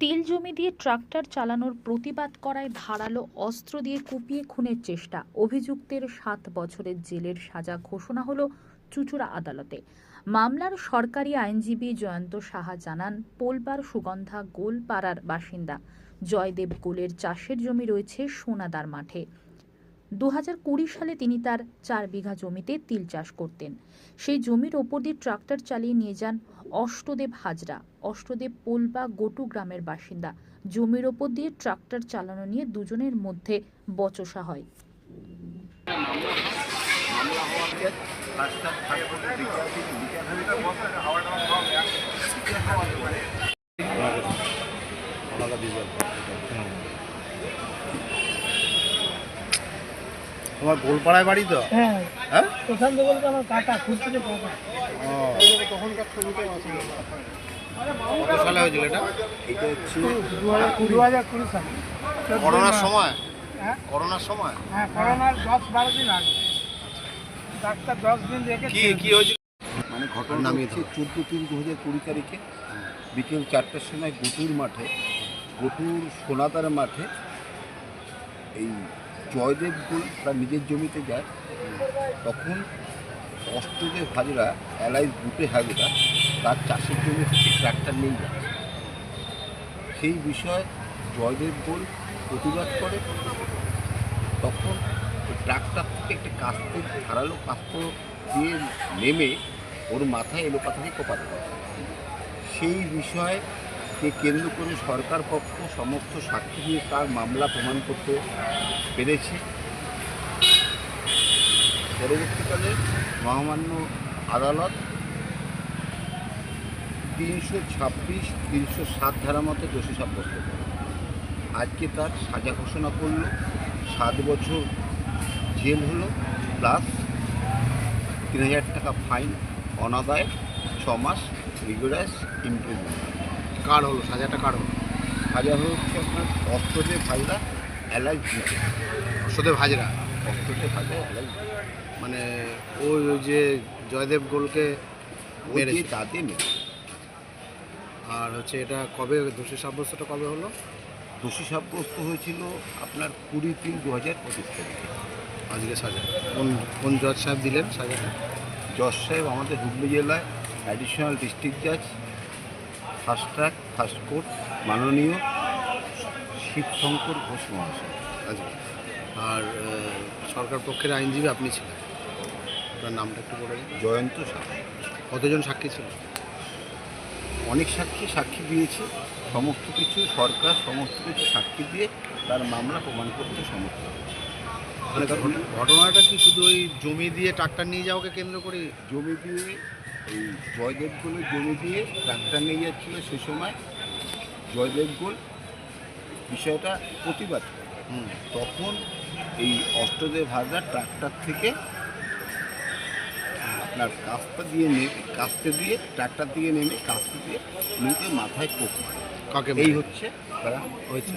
তেল জমি দিয়ে ট্রাক্টর চালানোর প্রতিবাদ করায় ধারালো অস্ত্র দিয়ে কুপিয়ে খুনের চেষ্টা। অভিযুক্তের সাত বছরের জেলের সাজা ঘোষণা হলো চুচুড়া আদালতে। মামলার সরকারি আইনজীবী জয়ন্ত সাহা জানান, পোলবার সুগন্ধা গোলপাড়ার বাসিন্দা জয়দেব গোলের চাষের জমি রয়েছে সোনাদার মাঠে। দু সালে তিনি তার চার বিঘা জমিতে তিল চাষ করতেন। সেই জমির ওপর দিয়ে ট্রাক্টর চালিয়ে নিয়ে যান অষ্টদেব হাজরা। অষ্টদেব পোলবা গোটু গ্রামের বাসিন্দা। জমির ওপর দিয়ে ট্রাক্টর চালানো নিয়ে দুজনের মধ্যে বচসা হয়। তোমার গোলপাড়ায় বাড়ি তো? হ্যাঁ। হ্যাঁ? প্রশান্ত বলতে আমার কাকা খুঁজছিল কাকা ও। কত সালে হয়েছিল এটা? এটা হচ্ছে দু হাজার কুড়ি হাজার কুড়ি সালে। করোনার সময়? হ্যাঁ। করোনার সময়? হ্যাঁ করোনার দশ বারো দিন আগে। ডাক্তার দশ দিন রেখে কি কি হয়েছিল? মানে ঘটনা নামিয়ে হচ্ছে চোদ্দ তিন দু হাজার কুড়ি তারিখে বিকেল চারটার সময় গটুর মাঠে গটুর সোনাদার মাঠে এই জয়দেব গোল তার নিজের জমিতে যায়, তখন অষ্টদেব হাজরা অ্যালাইজ বুটে হাজরা, তার চাষের জমি থেকে ট্রাক্টর নিয়ে যায় সেই বিষয়ে জয়দেব গোল প্রতিবাদ করে তখন ট্রাক্টর থেকে একটা কাস্তে, ধারালো কাস্ত দিয়ে নেমে ওর মাথায় এলো পাতাকে কোপাতে। সেই বিষয়ে কে কেন্দ্র করে সরকার পক্ষ সমস্ত সাক্ষী দিয়ে তার মামলা প্রমাণ করতে পেরেছে। পরবর্তীকালে মহামান্য আদালত তিনশো ছাব্বিশ, তিনশো সাত ধারা মতো দোষী সাব্যস্ত করে। আজকে তার সাজা ঘোষণা করল, সাত বছর জেল হলো, প্লাস তিন হাজার টাকা ফাইন, অনাদায়, ছ মাস রিগুলাস ইমপ্রুভমেন্ট কার হলো সাজাটা কার হলো হাজার হচ্ছে আপনার অস্ত্রদেব হাজরা অ্যালাইজ দিতে সুদেব হাজরা অস্ত্রদেব হাজরা অ্যালাইজ মানে ওই যে জয়দেব গোলকে মেরেছে। তাতে মেরে আর হচ্ছে এটা কবে দোষী সাব্যস্তটা কবে হলো? দোষী সাব্যস্ত হয়েছিল আপনার কুড়ি তিন দু হাজার পঁচিশ তারিখে আজকে সাজা। কোন কোন জজ সাহেব দিলেন সাজাটা? জজ সাহেব আমাদের হুগলি জেলায় অ্যাডিশনাল ডিস্ট্রিক্ট জাজ ফার্স্ট ট্র্যাক ফার্স্ট কোর্ট মাননীয় শিবশঙ্কর ঘোষ মহাশয়। আজকে আর সরকার পক্ষের আইনজীবী আপনি ছিলেন। আপনার নামটা একটু বলে জয়ন্ত সাহা। কতজন সাক্ষী ছিল? অনেক সাক্ষী সাক্ষী দিয়েছে। সমস্ত কিছু সরকার সমস্ত কিছু সাক্ষী দিয়ে তার মামলা প্রমাণ করতে সমর্থ। মানে ঘটনাটা কি শুধু ওই জমি দিয়ে ট্রাক্টর নিয়ে যাওয়াকে কেন্দ্র করে জমি দিয়ে এই জয়দেবগুলো জমি দিয়ে ট্রাক্টর নিয়ে যাচ্ছিল সে সময়। জয়দেব গোল বিষয়টা প্রতিবাদ। হুম তখন এই অষ্টদেব হাজরা ট্রাক্টর থেকে আপনার কাস্তা দিয়ে নেমে কাস্তে দিয়ে ট্রাক্টর দিয়ে নেমে কাস্তে দিয়ে নিতে মাথায় কোপ মারে। কাকে এই হচ্ছে তারা। হয়েছে।